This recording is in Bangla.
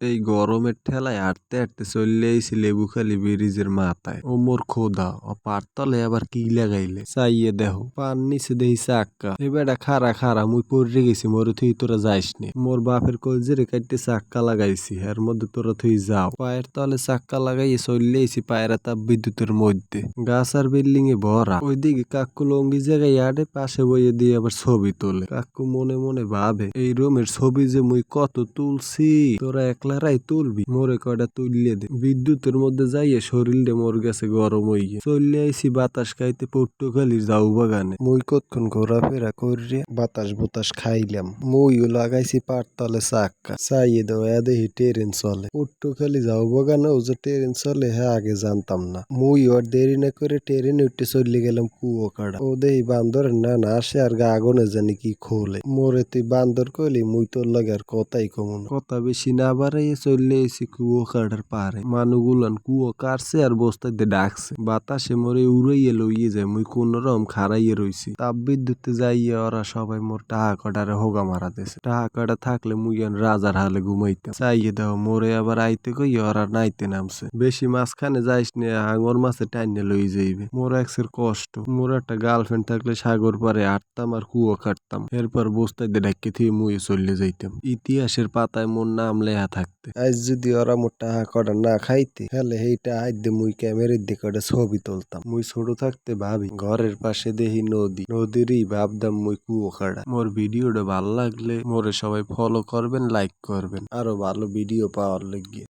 এই গরমের ঠেলায় হাঁটতে হাঁটতে চললে আইছি লেবুখালী ব্রিজের মাথায়। ও মোর খোদা, ও পারতলে আবার কি লাগাইলে? চাইয়ে দেখো, পান নিচে দেহি চাক্কা। এ বেটা খারা খারা, মুই পড়ে গেছি, মোরে থুই তোরা যাইস নে মোর বাপের কলজেরে কাটতে চাক্কা লাগাইছি, এর মধ্যে তোরা থুই যাও। পায়ের তলে চাক্কা লাগাইয়ে চললে আইছি পায়রা তাপ বিদ্যুতের মধ্যে। গাছ আর বিল্ডিং এ ভরা। ওইদিকে কাকু লঙ্গি জায়গায় আডে পাশে বইয়ে দিয়ে আবার ছবি তোলে। কাকু মনে মনে ভাবে, এই রুমের ছবি যে মুই কত তুলছি। তোরা একলারাই তুলবি। মোরে কয়টা তুললে দে। বিদ্যুতের মধ্যে যাইয়ে শরীরটা মোর গেছে গরম হইয়ে চললে আইছি বাতাস খাইতে পট্টখালি যাও বাগানে। মুই কতক্ষণ ঘোরাফেরা করিয়ে বাতাস বুতাস খাইলাম। মুইও লাগাইছি পাটতলে চাক্কা। চাইয়ে দেওয়া দেখি ট্রেন চলে। পট্টখালি যাও বাগানে ও যে ট্রেন চলে হ্যাঁ আগে জানতাম না। মুই আর দেরি না করে ট্রেনে উঠে চলে গেলাম কুয়ো কাড়া। ও দেই বান্দরের না না আসে আর গা আগুনে জানি কি খোলে। মোরে তুই বান্দর কইলি মুই তোর লাগে আর কথাই কমু না। কথা বেশি না বাড়াইয়ে চললে এসে কুয়ো কাটার পারে মানুগুলান কুয়ো কাটছে আর বস্তাতে ডাকছে। বাতাসে মরে উড়াইয়ে লইয়ে যায়, মুই কোন রকম খারাইয়ে রইছি। তাপ বিদ্যুতে যাইয়ে ওরা সবাই মোর টাহা কটারে হোগা মারা দিছে টাহা কটা থাকলে মুই রাজার হালে ঘুমাইতাম। চাইয়ে দাও, মোরে আবার আইতে কই ওরা নাইতে নামছে। বেশি মাঝখানে যাইস নে হাঙর মাছে টাইনে লই যাইবে। মোর এক্সের কষ্ট। মোর একটা গার্লফ্রেন্ড থাকলে সাগর পারে হাঁটতাম আর কুয়ো কাটতাম। এরপর বস্তাতে ডাক্কে থেকে মুয়ে চলে যাইতাম। ইতিহাসের পাতায় মোর নাম লেহা থাকতে আজ যদি ওরা মোর টাকা কটা না খাইতে, তাহলে এইটা আজ দিয়ে মুই ক্যামেরার দিকে একটা ছবি তুলতাম। মুই ছোট থাকতে ভাবি, ঘরের পাশে দেখি নদী। নদীরই ভাবতাম মুই কুয়ো কাটা মোর ভিডিওটা ভালো লাগলে মোরে সবাই ফলো করবেন লাইক করবেন। আরও ভালো ভিডিও পাওয়ার লাগিয়ে